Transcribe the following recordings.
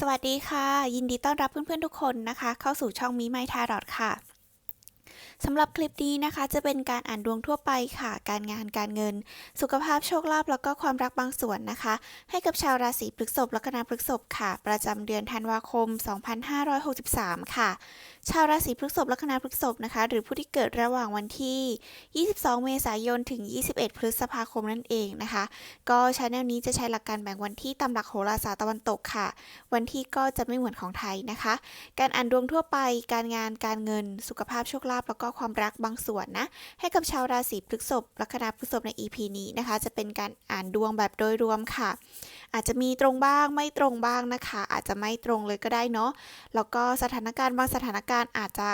สวัสดีค่ะ ยินดีต้อนรับเพื่อนๆทุกคนนะคะ เข้าสู่ช่องมีไมทารอดค่ะ สำหรับคลิปนี้นะคะ จะเป็นการอ่านดวงทั่วไปค่ะ การงานการเงิน สุขภาพโชคลาภแล้วก็ความรักบางส่วนนะคะ ให้กับชาวราศีพฤษภและคณะพฤษภค่ะ ประจำเดือนธันวาคม 2563 ค่ะ ชาวราศีพฤษภและคณะพฤษภนะคะ หรือผู้ที่เกิดระหว่างวันที่ 22 เมษายนถึง 21 พฤษภาคมนั่นเองนะคะ ก็ชาแนลนี้จะใช้หลักการแบ่งวันที่ตามหลักโหราศาสตร์ตะวันตกค่ะ วันที่ก็จะไม่เหมือนของไทยนะคะ การอ่านดวงทั่วไป การงานการเงิน สุขภาพโชคลาภแล้วก็ความรักบางส่วนนะ ให้กับชาวราศีพฤษภลัคนาพฤษภใน EP นี้นะคะ จะเป็นการอ่านดวงแบบโดยรวมค่ะ อาจจะมีตรงบ้างไม่ตรงบ้างนะคะ อาจจะไม่ตรงเลยก็ได้เนาะแล้วก็สถานการณ์บางสถานการณ์อาจจะ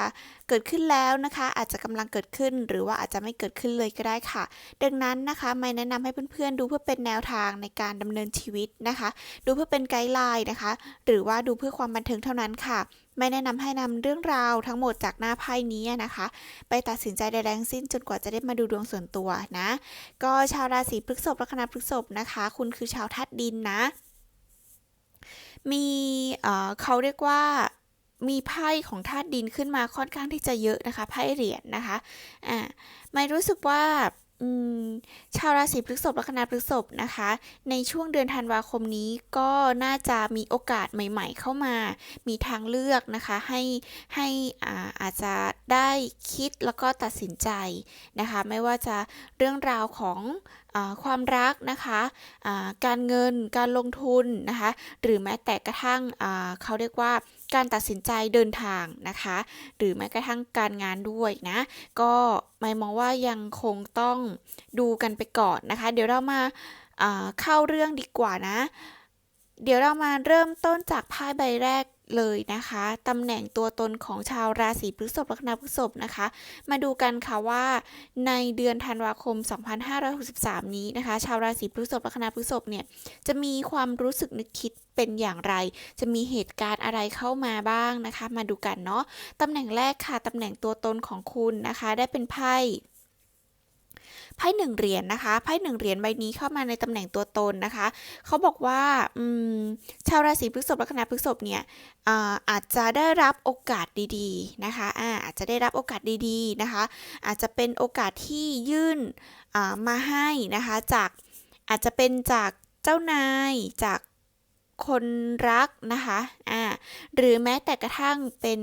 เกิดขึ้นแล้วนะคะ อาจจะกำลังเกิดขึ้น หรือว่าอาจจะไม่เกิดขึ้นเลยก็ได้ค่ะ ดังนั้นนะคะไม่แนะนำให้เพื่อนๆดูเพื่อเป็นแนวทางในการดำเนินชีวิตนะคะ ดูเพื่อเป็นไกด์ไลน์นะคะ หรือว่าดูเพื่อความบันเทิงเท่านั้นค่ะ ไม่แนะนำให้นำเรื่องราวทั้งหมดจากหน้าไพ่นี้นะคะ ไปตัดสินใจใดๆทั้งสิ้นจนกว่าจะได้มาดูดวงส่วนตัวนะ ก็ชาวราศีพฤษภลัคนาพฤษภนะคะ คุณคือชาวธาตุดินนะ มีเอ่อเขาเรียกว่ามีไพ่ของธาตุดินขึ้นมาค่อนข้างที่จะเยอะนะคะไพ่เหรียญนะคะอ่าไม่รู้สึกว่า ชาวราศีพฤษภลัคนาพฤษภนะคะ ในช่วงเดือนธันวาคมนี้ก็น่าจะมีโอกาสใหม่ ๆ เข้ามา มีทางเลือกนะคะให้ให้อาอาจจะได้คิดแล้วก็ตัดสินใจนะคะ ไม่ว่าจะเรื่องราวของ ความรักนะคะการเงินการลงทุนนะคะหรือแม้แต่กระทั่งเขาเรียกว่าการตัดสินใจเดินทางนะคะ หรือแม้กระทั่งการงานด้วยนะ ก็ไม่มองว่ายังคงต้องดูกันไปก่อนนะคะ เดี๋ยวเรามาอ่าเข้าเรื่องดีกว่านะ เดี๋ยวเรามาเริ่มต้นจากไพ่ใบแรก เลยนะคะตำแหน่งตัวตนของชาวราศีพฤษภลัคนาพฤษภนะคะ มาดูกันค่ะว่าในเดือนธันวาคม 2563 นี้นะคะ ชาวราศีพฤษภลัคนาพฤษภเนี่ยจะมีความรู้สึกนึกคิดเป็นอย่างไร จะมีเหตุการณ์อะไรเข้ามาบ้างนะคะ มาดูกันเนาะตำแหน่งแรกค่ะตำแหน่งตัวตนของคุณนะคะ ได้เป็นไพ่ ไพ่หนึ่งเหรียญนะคะไพ่หนึ่งเหรียญใบนี้เข้ามาในตำแหน่งตัวตนนะคะเขาบอกว่าอืมชาวราศีพฤษภลัคนาพฤษภเนี่ยอาจจะได้รับโอกาสดีๆนะคะอาอาจจะได้รับโอกาสดีๆนะคะ อาจจะเป็นโอกาสที่ยื่นมาให้นะคะจากอาจจะเป็นจากเจ้านายจากคนรักนะคะอ่าหรือแม้แต่กระทั่งเป็น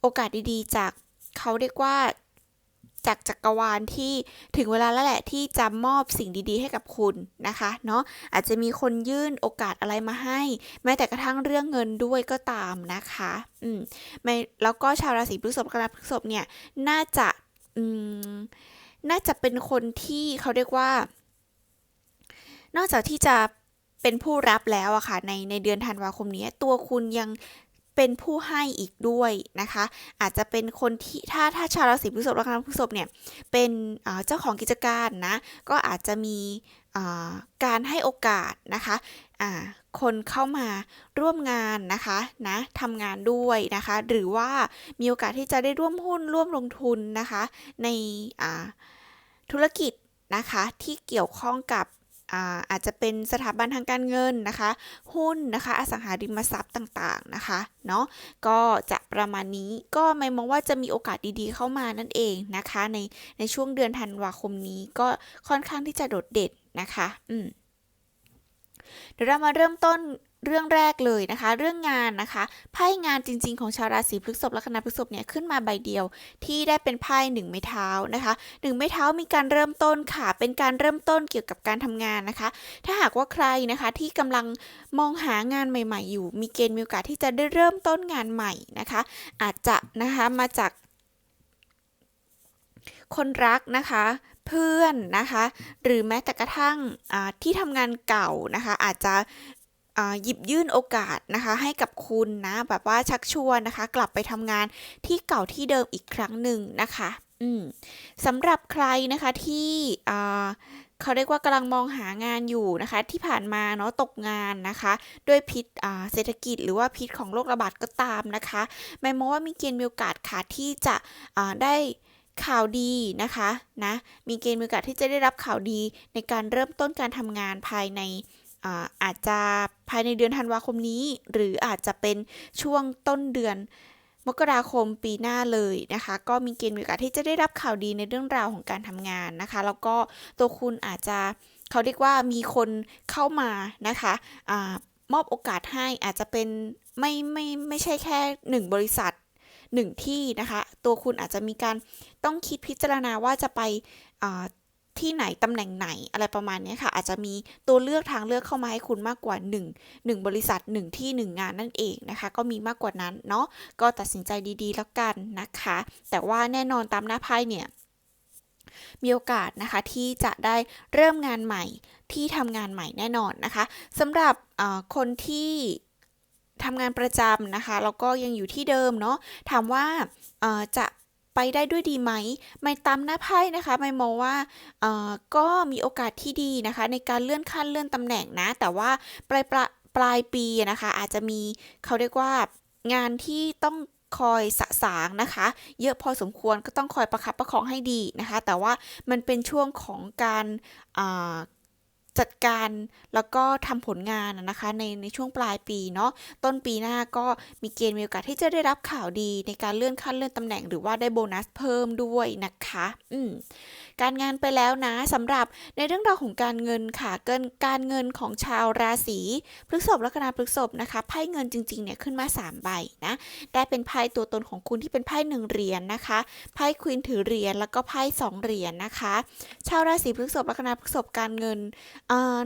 โอกาสดีๆ จากเขาเรียกว่า จากจักรวาลที่ถึงเวลาแล้วแหละที่จะมอบสิ่งดีๆ ให้กับคุณนะคะเนาะอาจจะมีคนยื่นโอกาสอะไรมาให้ แม้แต่กระทั่งเรื่องเงินด้วยก็ตามนะคะอืมไม่แล้วก็ชาวราศีพฤษภกับพฤษภเนี่ยน่าจะอืมน่าจะเป็นคนที่เขาเรียกว่า นอกจากที่จะเป็นผู้รับแล้วอะค่ะในในเดือนธันวาคมนี้ ตัวคุณยัง เป็นผู้ให้อีกด้วยนะคะ อาจจะเป็นคนที่ถ้าถ้าชาวราศีพฤษภและคณะพฤษภเนี่ยเป็นเจ้าของกิจการนะก็อาจจะมีการให้โอกาสนะคะคนเข้ามาร่วมงานนะคะนะทำงานด้วยนะคะ หรือว่ามีโอกาสที่จะได้ร่วมหุ้นร่วมลงทุนนะคะ ในธุรกิจนะคะที่เกี่ยวข้องกับ อาจจะเป็นสถาบันทางการเงินนะคะ หุ้นนะคะ อสังหาริมทรัพย์ต่างๆนะคะเนาะก็จะประมาณนี้ก็ไม่มองว่าจะมีโอกาสดีๆเข้ามานั่นเองนะคะ ในในช่วงเดือนธันวาคมนี้ก็ค่อนข้างที่จะโดดเด่นนะคะ อืมเดี๋ยวเรามาเริ่มต้น เรื่องแรกเลยนะคะ เรื่องงานนะคะไพ่งานจริง ๆ ของชาวราศีพฤษภและคณะพฤษภเนี่ยขึ้นมาใบเดียว ที่ได้เป็นไพ่หนึ่งไม้เท้านะคะหนึ่งไม้เท้ามีการเริ่มต้นค่ะ เป็นการเริ่มต้นเกี่ยวกับการทำงานนะคะ ถ้าหากว่าใครนะคะที่กำลังมองหางานใหม่ ๆ อยู่ มีเกณฑ์มีโอกาสที่จะได้เริ่มต้นงานใหม่นะคะ อาจจะนะคะมาจากคนรักนะคะเพื่อนนะคะ หรือแม้แต่กระทั่งที่ทำงานเก่านะคะ อาจจะ หยิบยื่นโอกาสนะคะ ให้กับคุณนะ แบบว่าชักชวนนะคะ กลับไปทำงานที่เก่าที่เดิมอีกครั้งหนึ่งนะคะอืมสำหรับใครนะคะที่เขาเรียกว่ากำลังมองหางานอยู่นะคะ ที่ผ่านมาเนาะตกงานนะคะ ด้วยพิษเศรษฐกิจหรือว่าพิษของโรคระบาดก็ตามนะคะไม่มว่ามีเกณฑ์มีโอกาสค่ะที่จะได้ข่าวดีนะคะนะมีเกณฑ์มีโอกาสที่จะได้รับข่าวดีในการเริ่มต้นการทำงานภายใน อาจจะภายในเดือนธันวาคมนี้ หรืออาจจะเป็นช่วงต้นเดือนมกราคมปีหน้าเลยนะคะ ก็มีเกณฑ์มีโอกาสที่จะได้รับข่าวดีในเรื่องราวของการทำงานนะคะ แล้วก็ตัวคุณอาจจะเขาเรียกว่ามีคนเข้ามานะคะอามอบโอกาสให้อาจจะเป็นไม่ไม่ไม่ใช่แค่หนึ่งบริษัทหนึ่งที่นะคะ ตัวคุณอาจจะมีการต้องคิดพิจารณาว่าจะไป ที่ไหนตำแหน่งไหนอะไรประมาณนี้ค่ะ อาจจะมีตัวเลือกทางเลือกเข้ามาให้คุณมากกว่า 1 1 บริษัท 1 ที่ 1 งานนั่นเองนะคะ ก็มีมากกว่านั้นเนาะก็ตัดสินใจดีๆแล้วกันนะคะ แต่ว่าแน่นอนตามหน้าไพ่เนี่ยมีโอกาสนะคะที่จะได้เริ่มงานใหม่ที่ทำงานใหม่แน่นอนนะคะสำหรับคนที่ทำงานประจำนะคะแล้วก็ยังอยู่ที่เดิมเนาะถามว่าจะ ไปได้ด้วยดีไหม ไม่ตามหน้าไพ่นะคะ ไม่มองว่าก็มีโอกาสที่ดีนะคะ ในการเลื่อนขั้นเลื่อนตำแหน่งนะ แต่ว่าปลายปลายปลายปีนะคะ อาจจะมีเขาเรียกว่างานที่ต้องคอยสะสางนะคะ เยอะพอสมควรก็ต้องคอยประคับประคองให้ดีนะคะ แต่ว่ามันเป็นช่วงของการ จัดการแล้วก็ทำผลงานนะคะในในช่วงปลายปีเนาะต้นปีหน้าก็มีเกณฑ์มีโอกาสที่จะได้รับข่าวดีในการเลื่อนขั้นเลื่อนตำแหน่งหรือว่าได้โบนัสเพิ่มด้วยนะคะอืมการงานไปแล้วนะสำหรับในเรื่องราวของการเงินค่ะเกินการเงินของชาวราศีพฤษภลัคนาพฤษภนะคะไพ่เงินจริงๆเนี่ยขึ้นมา 3 ใบนะได้เป็นไพ่ตัวตนของคุณที่เป็นไพ่หนึ่งเหรียญนนะคะไพ่ควีนถือเหรียญแล้วก็ไพ่สองเหรียญนนะคะ ชาวราศีพฤษภลัคนาพฤษภการเงิน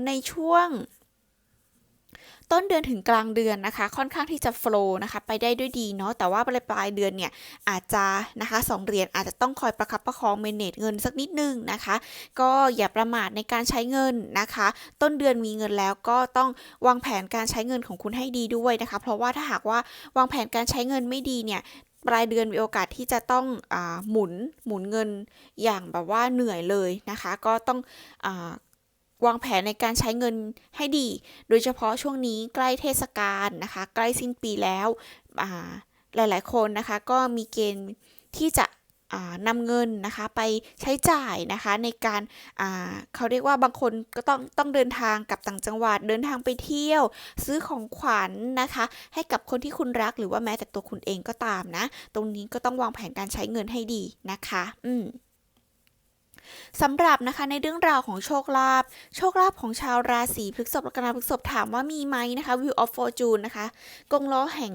ในช่วงต้นเดือนถึงกลางเดือนนะคะ ค่อนข้างที่จะโฟล์นะคะไปได้ด้วยดีเนาะแต่ว่าปลายปลายเดือนเนี่ยอาจจะนะคะสองเหรียญอาจจะต้องคอยประคับประคองเมนเนจเงินสักนิดนึงนะคะ ก็อย่าประมาทในการใช้เงินนะคะ ต้นเดือนมีเงินแล้วก็ต้องวางแผนการใช้เงินของคุณให้ดีด้วยนะคะ เพราะว่าถ้าหากว่าวางแผนการใช้เงินไม่ดีเนี่ยปลายเดือนมีโอกาสที่จะต้องอหมุนหมุนเงินอย่างแบบว่าเหนื่อยเลยนะคะ ก็ต้องอ วางแผนในการใช้เงินให้ดี โดยเฉพาะช่วงนี้ใกล้เทศกาลนะคะ ใกล้สิ้นปีแล้วหลาย ๆ คนนะคะก็มีเกณฑ์ที่จะนำเงินนะคะไปใช้จ่ายนะคะในการเขาเรียกว่าบางคนก็ต้องต้องเดินทางกับต่างจังหวัดเดินทางไปเที่ยว ซื้อของขวัญนนะคะ ให้กับคนที่คุณรักหรือว่าแม้แต่ตัวคุณเองก็ตามนะ ตรงนี้ก็ต้องวางแผนการใช้เงินให้ดีนะคะ อืม สำหรับนะคะในเรื่องราวของโชคลาภโชคลาภของชาวราศีพฤษภลัคนาพฤษภถามว่ามีไหมนะคะ View of Fortune นะคะกงล้อแห่ง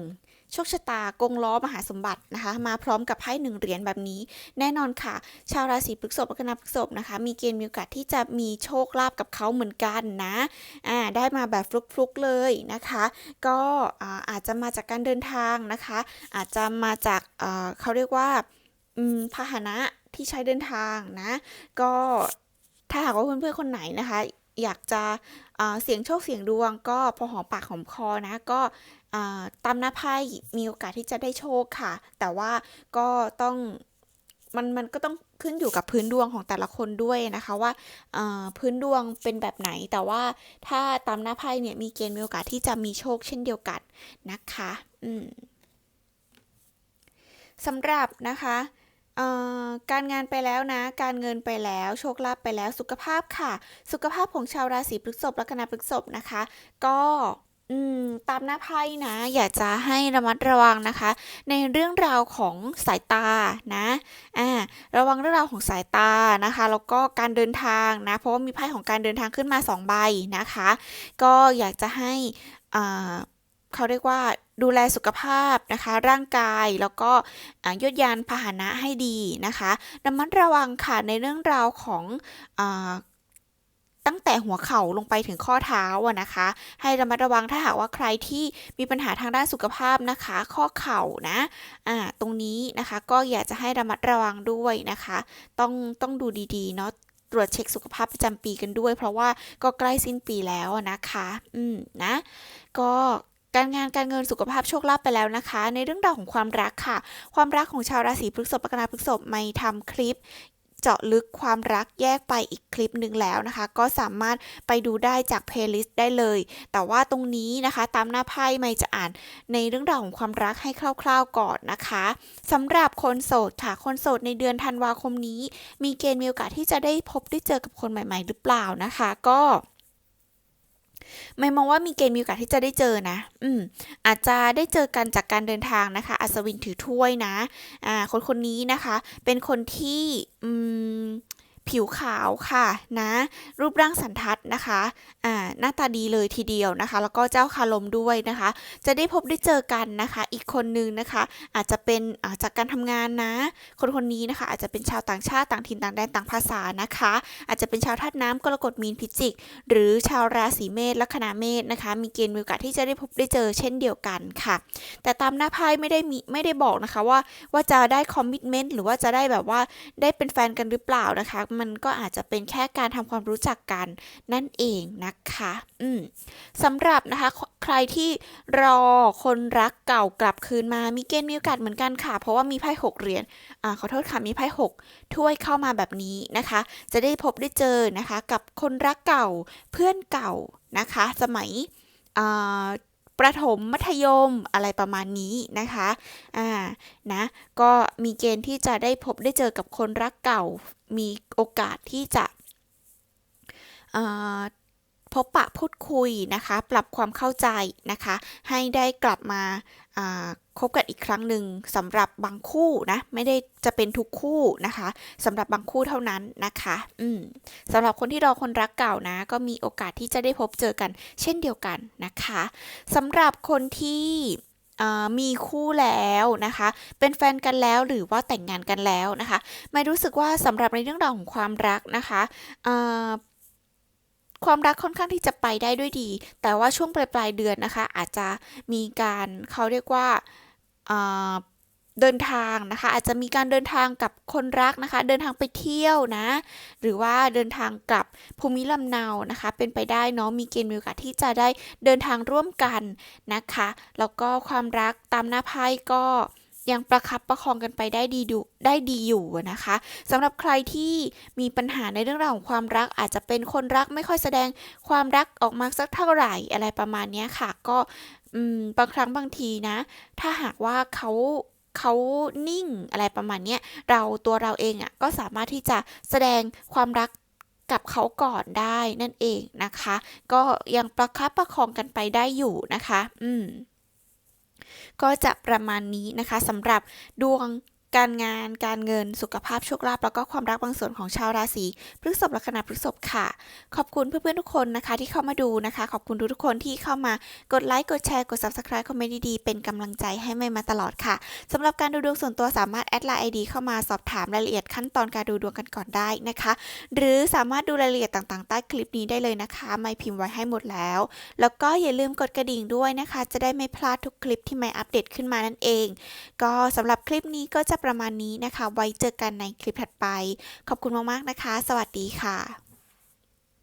โชคชะตากงล้อมหาสมบัตินะคะ มาพร้อมกับไพ่หนึ่งเหรียญแบบนี้ แน่นอนค่ะ ชาวราศีพฤษภลัคนาพฤษภนะคะ มีเกณฑ์มีโอกาสที่จะมีโชคลาภกับเขาเหมือนกันนะอ่าได้มาแบบฟลุกๆเลยนะคะ ก็อาจจะมาจากการเดินทางนะคะ อาจจะมาจากเขาเรียกว่า พาหนะที่ใช้เดินทางนะ ก็ถ้าหากว่าเพื่อนๆคนไหนนะคะ อยากจะเสียงโชคเสียงดวง ก็พอหอมปากหอมคอนะ ก็ตามหน้าไพ่มีโอกาสที่จะได้โชคค่ะ แต่ว่าก็ต้องมันมันก็ต้องขึ้นอยู่กับพื้นดวงของแต่ละคนด้วยนะคะว่าพื้นดวงเป็นแบบไหน แต่ว่าถ้าตามหน้าไพ่เนี่ยมีเกณฑ์มีโอกาสที่จะมีโชคเช่นเดียวกันนะคะ อืมสำหรับนะคะ การงานไปแล้วนะ การเงินไปแล้ว โชคลาภไปแล้วสุขภาพค่ะ สุขภาพของชาวราศีพฤษภลัคนาพฤษภนะคะ ก็ตามหน้าไพ่นะ อยากจะให้ระมัดระวังนะคะ ในเรื่องราวของสายตานะอ่าระวังเรื่องราวของสายตานะคะ แล้วก็การเดินทางนะ เพราะว่ามีไพ่ของการเดินทางขึ้นมา 2 ใบนะคะ ก็อยากจะให้อ่าเขาเรียกว่า ดูแลสุขภาพนะคะ ร่างกายแล้วก็ยดยานพาหนะให้ดีนะคะระมัดระวังค่ะในเรื่องราวของอตั้งแต่หัวเข่าลงไปถึงข้อเท้าอะนะคะ ให้ระมัดระวังถ้าหากว่าใครที่มีปัญหาทางด้านสุขภาพนะคะ ข้อเข่านะอ่าตรงนี้นะคะก็อยากจะให้ระมัดระวังด้วยนะคะ ต้องต้องดูดีๆเนาะตรวจเช็คสุขภาพประจำปีกันด้วย เพราะว่าก็ใกล้สิ้นปีแล้วนะคะ อืมนะ ก็ การงานการเงินสุขภาพโชคลาภไปแล้วนะคะ ในเรื่องราวของความรักค่ะ ความรักของชาวราศีพฤษภกนาพฤษภไม่ทำคลิปเจาะลึกความรักแยกไปอีกคลิปหนึ่งแล้วนะคะ ก็สามารถไปดูได้จากเพลย์ลิสต์ได้เลย แต่ว่าตรงนี้นะคะตามหน้าไพ่ไม่จะอ่านในเรื่องราวของความรักให้คร่าวๆก่อนนะคะสำหรับคนโสดค่ะ คนโสดในเดือนธันวาคมนี้ มีเกณฑ์มีโอกาสที่จะได้พบได้เจอกับคนใหม่ ๆ หรือเปล่านะคะ ก็ ไม่มองว่ามีเกณฑ์มีโอกาสที่จะได้เจอนะ อืม อาจจะได้เจอกันจากการเดินทางนะคะ อัศวินถือถ้วยนะ อ่า คนคนนี้นะคะ เป็นคนที่ อืม ผิวขาวค่ะนะ รูปร่างสันทัดนะคะอ่าหน้าตาดีเลยทีเดียวนะคะ แล้วก็เจ้าคารมด้วยนะคะ จะได้พบได้เจอกันนะคะ อีกคนนึงนะคะ อาจจะเป็นาจากการทำงานนะ คนคนนี้นะคะ อาจจะเป็นชาวต่างชาติต่างถิ่นต่างแดนต่างภาษานะคะ อาจจะเป็นชาวธาตุน้ำกรกฎมีนพิจิก หรือชาวราศีเมษลัคนาเมษนะคะ มีเกณฑ์มีโอกาสที่จะได้พบได้เจอเช่นเดียวกันค่ะ แต่ตามหน้าไพ่ไม่ได้มีไม่ได้บอกนะคะว่าว่าจะได้คอมมิชเมนต์หรือว่าจะได้แบบว่าได้เป็นแฟนกันหรือเปล่านะคะมันก็อาจจะเป็นแค่การทำความรู้จักกันนั่นเองนะคะ อืมสำหรับนะคะ ใครที่รอคนรักเก่ากลับคืนมา มีเกณฑ์มีโอกาสเหมือนกันค่ะ เพราะว่ามีไพ่หกเหรียญ อ่า ขอโทษค่ะ มีไพ่หกถ้วยเข้ามาแบบนี้นะคะ จะได้พบได้เจอนะคะ กับคนรักเก่า เพื่อนเก่านะคะ สมัยอ่า ประถมมัธยมอะไรประมาณนี้นะคะอ่านะก็มีเกณฑ์ที่จะได้พบได้เจอกับคนรักเก่า มีโอกาสที่จะอ่า พบปะพูดคุยนะคะ ปรับความเข้าใจนะคะ ให้ได้กลับมาคบกันอีกครั้งหนึ่งสำหรับบางคู่นะไม่ได้จะเป็นทุกคู่นะคะสำหรับบางคู่เท่านั้นนะคะอืมสำหรับคนที่รอคนรักเก่านะ ก็มีโอกาสที่จะได้พบเจอกัน เช่นเดียวกันนะคะสำหรับคนที่มีคู่แล้วนะคะ เป็นแฟนกันแล้วหรือว่าแต่งงานกันแล้วนะคะ ไม่รู้สึกว่าสำหรับในเรื่องราวของความรักนะคะ ความรักค่อนข้างที่จะไปได้ด้วยดี แต่ว่าช่วงปลายปลายเดือนนะคะ อาจจะมีการเขาเรียกว่าอ่าเดินทางนะคะ อาจจะมีการเดินทางกับคนรักนะคะ เดินทางไปเที่ยวนะ หรือว่าเดินทางกลับภูมิลำเนานะคะ เป็นไปได้เนาะมีเกณฑ์มีโอกาสที่จะได้เดินทางร่วมกันนะคะ แล้วก็ความรักตามหน้าไพ่ก็ ยังประคับประคองกันไปได้ดีดูได้ดีอยู่นะคะสำหรับใครที่มีปัญหาในเรื่องราวของความรัก อาจจะเป็นคนรักไม่ค่อยแสดงความรักออกมาสักเท่าไหร่อะไรประมาณนี้ค่ะ ก็บางครั้งบางทีนะ ถ้าหากว่าเขาเขานิ่งอะไรประมาณนี้เราตัวเราเองอะก็สามารถที่จะแสดงความรักกับเขาก่อนได้นั่นเองนะคะ ก็ยังประคับประคองกันไปได้อยู่นะคะ อืม ก็จะประมาณนี้นะคะสำหรับดวง การงาน การเงิน สุขภาพ โชคลาภ แล้วก็ความรักบางส่วนของชาวราศีพฤษภลัคนาพฤษภค่ะ ขอบคุณเพื่อนๆทุกคนนะคะที่เข้ามาดูนะคะ ขอบคุณทุกคนที่เข้ามากดไลค์ กดแชร์ กด subscribe คอมเมนต์ดีๆ เป็นกำลังใจให้ไม่มาตลอดค่ะสำหรับการดูดวงส่วนตัวสามารถแอดไลน์ไอดีเข้ามาสอบถามรายละเอียดขั้นตอนการดูดวงกันก่อนได้นะคะ หรือสามารถดูรายละเอียดต่างๆ ใต้คลิปนี้ได้เลยนะคะ ไม่พิมพ์ไว้ให้หมดแล้ว แล้วก็อย่าลืมกดกระดิ่งด้วยนะคะ จะได้ไม่พลาดทุกคลิปที่ไม่อัปเดตขึ้นมานั่นเอง ก็สำหรับคลิปนี้ก็จะประมาณนี้นะคะ ไว้เจอกันในคลิปถัดไป ขอบคุณมากๆนะคะ สวัสดีค่ะ